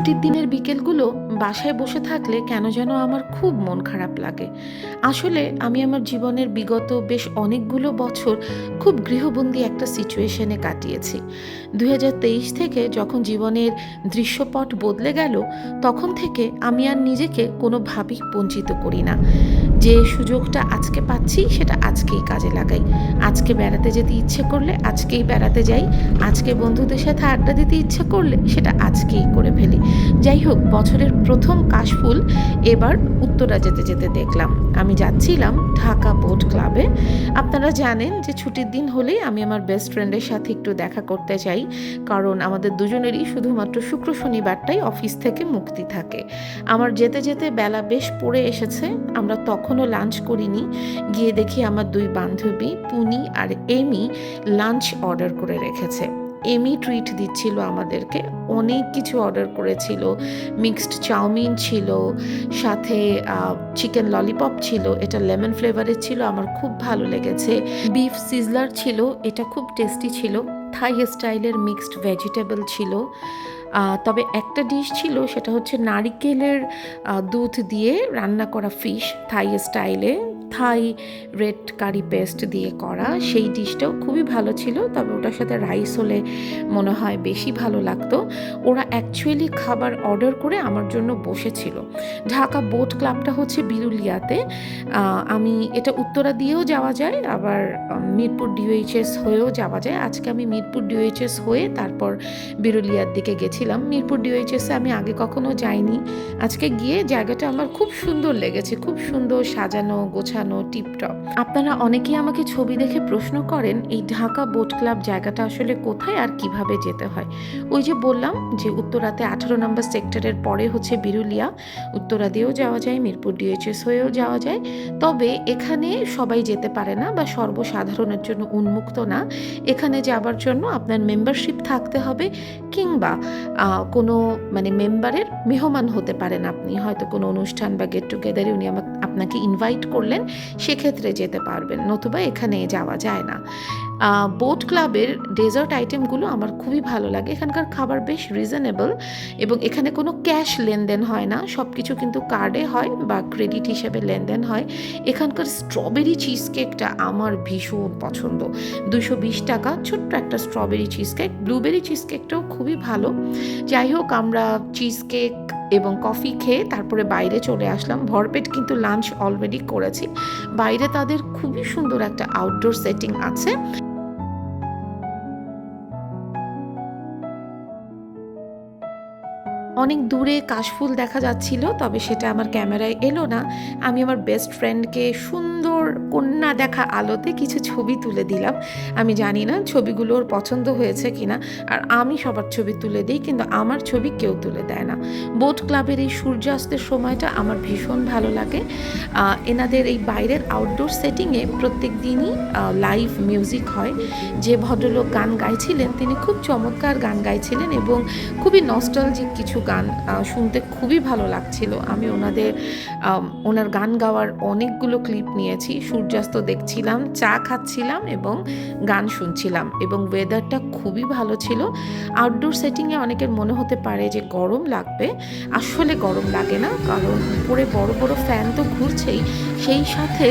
দিনের বিকেলগুলো বাসায় বসে থাকলে কেন যেন আমার খুব মন খারাপ লাগে। আসলে আমি আমার জীবনের বিগত বেশ অনেকগুলো বছর খুব গৃহবন্দী একটা সিচুয়েশনে কাটিয়েছি। দু হাজার তেইশ থেকে যখন জীবনের দৃশ্যপট বদলে গেল, তখন থেকে আমি আর নিজেকে কোনোভাবেই বঞ্চিত করি না। যে সুযোগটা আজকে পাচ্ছি, সেটা আজকেই কাজে লাগাই। আজকে বেড়াতে যেতে ইচ্ছে করলে আজকেই বেড়াতে যাই। আজকে বন্ধুদের সাথে আড্ডা দিতে ইচ্ছে করলে সেটা আজকেই করে ফেলি। যাই হোক, বছরের প্রথম কাশফুল এবার উত্তরা যেতে যেতে দেখলাম। আমি যাচ্ছিলাম ঢাকা বোট ক্লাবে। আপনারা জানেন যে ছুটির দিন হলেই আমি আমার বেস্ট ফ্রেন্ডের সাথে একটু দেখা করতে চাই কারণ আমাদের দুজনেরই শুধুমাত্র শুক্র শনিবারটাই অফিস থেকে মুক্তি থাকে। আমার যেতে যেতে বেলা বেশ পড়ে এসেছে। আমরা তখনও লাঞ্চ করিনি। গিয়ে দেখি আমার দুই বান্ধবী, পুনি আর এমি, লাঞ্চ অর্ডার করে রেখেছে। এমি ট্রিট দিচ্ছিল আমাদেরকে, অনেক কিছু অর্ডার করেছিল। মিক্সড চাউমিন ছিল, সাথে চিকেন ললিপপ ছিল, এটা লেমন ফ্লেভারের ছিল, আমার খুব ভালো লেগেছে। বিফ সিজলার ছিল, এটা খুব টেস্টি ছিল। থাই স্টাইলের মিক্সড ভেজিটেবল ছিল। তবে একটা ডিশ ছিল সেটা হচ্ছে নারিকেলের দুধ দিয়ে রান্না করা ফিশ থাই স্টাইলে থাই রেড কারি পেস্ট দিয়ে করা। সেই ডিশটাও খুবই ভালো ছিল তবে ওটার সাথে রাইস হলে মনে হয় বেশি ভালো লাগতো। ওরা অ্যাকচুয়ালি খাবার অর্ডার করে আমার জন্য বসেছিল। ঢাকা বোট ক্লাবটা হচ্ছে বিরুলিয়াতে। আমি এটা উত্তরা দিয়েও যাওয়া যায় আবার মিরপুর ডিওএইচএস হয়েও যাওয়া যায়। আজকে আমি মিরপুর ডিওএইচএস হয়ে তারপর বিরুলিয়ার দিকে গেছিলাম। মিরপুর ডিওএইচএসে আমি আগে কখনো যাইনি। আজকে গিয়ে জায়গাটা আমার খুব সুন্দর লেগেছে খুব সুন্দর সাজানো গোছানো টিপটপ। আপনারা অনেকেই আমাকে ছবি দেখে প্রশ্ন করেন, এই ঢাকা বোট ক্লাব জায়গাটা আসলে কোথায় আর কীভাবে যেতে হয়? ওই যে বললাম যে উত্তরাতে আঠারো নম্বর সেক্টরের পরে হচ্ছে বিরুলিয়া, উত্তরা দিয়েও যাওয়া যায়, মিরপুর ডিএইচএস হয়েও যাওয়া যায়। তবে এখানে সবাই যেতে পারে না বা সর্বসাধারণের জন্য উন্মুক্ত না। এখানে যাবার জন্য আপনার মেম্বারশিপ থাকতে হবে কিংবা কোনো মানে মেম্বারের মেহমান হতে পারেন আপনি। হয়তো কোনো অনুষ্ঠান বা গেট টুগেদারে উনি আমাকে, আপনাকে ইনভাইট করলেন। সেক্ষেত্রে যেতে পারবেন, নতুবা এখানে যাওয়া যায় না। বোট ক্লাবের ডেজার্ট আইটেমগুলো আমার খুবই ভালো লাগে। এখানকার খাবার বেশ রিজনেবল এবং এখানে কোনো ক্যাশ লেনদেন হয় না সব কিছু কিন্তু কার্ডে হয় বা ক্রেডিট হিসেবে লেনদেন হয়। এখানকার স্ট্রবেরি চিজ কেকটা আমার ভীষণ পছন্দ। দুশো বিশ টাকা, ছোট্ট একটা strawberry cheese cake blueberry cheese কেকটাও খুবই ভালো। যাই হোক, আমরা চিজ কেক এবং কফি খেয়ে তারপরে বাইরে চলে আসলাম। ভরপেট কিন্তু লাঞ্চ অলরেডি করেছি। বাইরে তাদের খুবই সুন্দর একটা আউটডোর সেটিং আছে। অনেক দূরে কাশফুল দেখা যাচ্ছিল, তবে সেটা আমার ক্যামেরায় এলো না। আমি আমার বেস্ট ফ্রেন্ডকে সুন্দর কন্যা দেখা আলোতে কিছু ছবি তুলে দিলাম। আমি জানি না ছবিগুলো ওর পছন্দ হয়েছে কিনা, আর আমি সবার ছবি তুলে দিই, কিন্তু আমার ছবি কেউ তুলে দেয় না। বোট ক্লাবের এই সূর্যাস্তের সময়টা আমার ভীষণ ভালো লাগে। এনাদের এই বাইরের আউটডোর সেটিংয়ে প্রত্যেক দিনই লাইভ মিউজিক হয়। যে ভদ্রলোক গান গাইছিলেন, তিনি খুব চমৎকার গান গাইছিলেন এবং খুবই নস্টালজিক কিছু গান শুনতে খুবই ভালো লাগছিল। আমি ওনাদের ওনার গান গাওয়ার অনেকগুলো ক্লিপ নিয়েছি। সূর্যাস্ত দেখছিলাম, চা খাচ্ছিলাম এবং গান শুনছিলাম এবং ওয়েদারটা খুবই ভালো ছিল। আউটডোর সেটিংয়ে অনেকের মনে হতে পারে যে গরম লাগবে আসলে গরম লাগে না, কারণ উপরে বড় বড় ফ্যান তো ঘুরছেই। সেই সাথে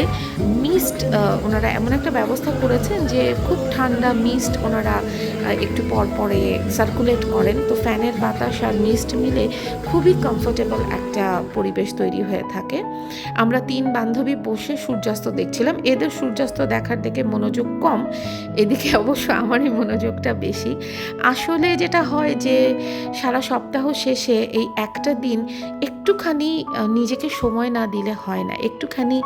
মিস্ট ওনারা এমন একটা ব্যবস্থা করেছেন যে খুব ঠান্ডা মিস্ট ওনারা একটু পর পরে সার্কুলেট করেন। তো ফ্যানের বাতাস আর মিস্ট মিলে খুবই কমফোর্টেবল একটা পরিবেশ তৈরি হয়ে থাকে। আমরা তিন বান্ধবী বসে সূর্যাস্ত দেখছিলাম। এদের সূর্যাস্ত দেখার দিকে মনোযোগ কম, এদিকে অবশ্য আমারই মনোযোগটা বেশি। আসলে যেটা হয় যে সারা সপ্তাহ শেষে এই একটা দিন একটুখানি নিজেকে সময় না দিলে হয় না, একটুখানি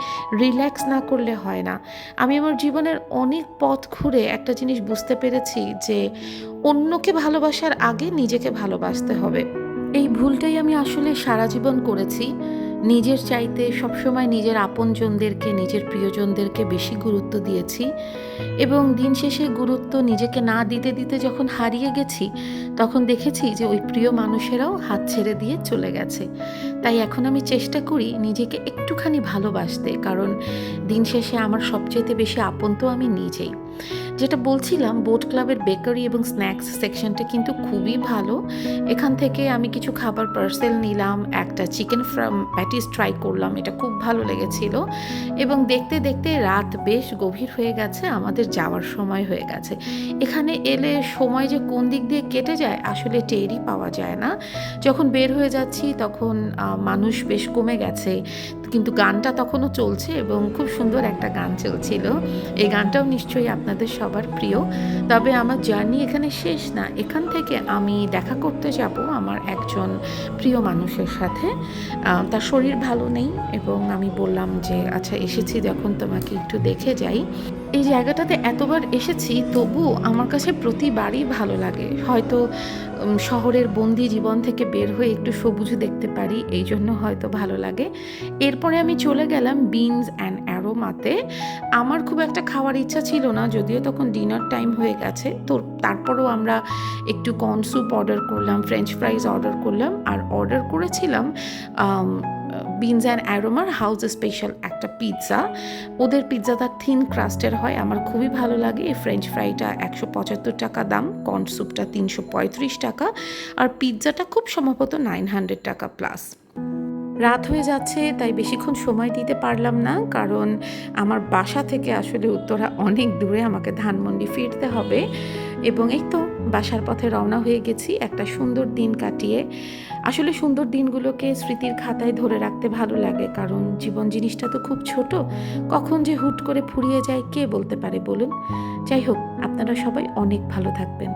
রিল্যাক্স না করলে হয় না। আমি আমার জীবনের অনেক পথ ঘুরে একটা জিনিস বুঝতে পেরেছি যে অন্যকে ভালোবাসার আগে নিজেকে ভালোবাসতে হবে। এই ভুলটাই আমি আসলে সারা জীবন করেছি। নিজের চাইতে সবসময় নিজের আপনজনদেরকে, নিজের প্রিয়জনদেরকে বেশি গুরুত্ব দিয়েছি এবং দিন শেষে গুরুত্ব নিজেকে না দিতে দিতে যখন হারিয়ে গেছি, তখন দেখেছি যে ওই প্রিয় মানুষেরাও হাত ছেড়ে দিয়ে চলে গেছে। তাই এখন আমি চেষ্টা করি নিজেকে একটুখানি ভালোবাসতে, কারণ দিন শেষে আমার সবচেয়ে বেশি আপন তো আমি নিজেই। যেটা বলছিলাম বোট ক্লাবের বেকারি এবং স্ন্যাক্স সেকশনটা কিন্তু খুবই ভালো। এখান থেকে আমি কিছু খাবার পার্সেল নিলাম, একটা চিকেন ফ্রাম প্যাটিস ট্রাই করলাম, এটা খুব ভালো লেগেছিল। এবং দেখতে দেখতে রাত বেশ গভীর হয়ে গেছে, আমাদের যাওয়ার সময় হয়ে গেছে। এখানে এলে সময় যে কোন দিক দিয়ে কেটে যায়, আসলে টেরই পাওয়া যায় না। যখন বের হয়ে যাচ্ছি, তখন মানুষ বেশ কমে গেছে। কিন্তু গানটা তখনও চলছে এবং খুব সুন্দর একটা গান চলছিল। এই গানটাও নিশ্চয়ই আপনাদের সবার প্রিয়। তবে আমার জার্নি এখানে শেষ না। এখান থেকে আমি দেখা করতে যাব আমার একজন প্রিয় মানুষের সাথে। তার শরীর ভালো নেই এবং আমি বললাম যে আচ্ছা এসেছি, যখন তোমাকে একটু দেখে যাই। এই জায়গাটাতে এতবার এসেছি তবু আমার কাছে প্রতিবারই ভালো লাগে। হয়তো শহরের বন্দি জীবন থেকে বের হয়ে একটু সবুজ দেখতে পারি, এই জন্য হয়তো ভালো লাগে। এরপরে আমি চলে গেলাম বিনস অ্যান্ড অ্যারোমাতে। আমার খুব একটা খাওয়ার ইচ্ছা ছিল না, যদিও তখন ডিনার টাইম হয়ে গেছে। তো তারপরেও আমরা একটু কর্ন স্যুপ অর্ডার করলাম, ফ্রেঞ্চ ফ্রাইজ অর্ডার করলাম। আর অর্ডার করেছিলাম বিনস অ্যান্ড অ্যারোমার হাউস স্পেশাল একটা পিৎজা। ওদের পিৎজাটা থিন ক্রাস্টের হয়, আমার খুবই ভালো লাগে। এই ফ্রেঞ্চ ফ্রাইটা একশো পঁচাত্তর টাকা দাম, কর্ন স্যুপটা তিনশো পঁয়ত্রিশ টাকা আর পিৎজাটা খুব সম্ভবত নাইন হান্ড্রেড টাকা প্লাস। রাত হয়ে যাচ্ছে, তাই বেশিক্ষণ সময় দিতে পারলাম না, কারণ আমার বাসা থেকে আসলে উত্তরা অনেক দূরে আমাকে ধানমন্ডি ফিরতে হবে। এবং এই তো বাসার পথে রওনা হয়ে গেছি। একটা সুন্দর দিন কাটিয়ে। আসলে সুন্দর দিনগুলোকে স্মৃতির খাতায় ধরে রাখতে ভালো লাগে, কারণ জীবন জিনিসটা তো খুব ছোট। কখন যে হুট করে ফুরিয়ে যায়, কে বলতে পারে বলুন? যাই হোক, আপনারা সবাই অনেক ভালো থাকবেন।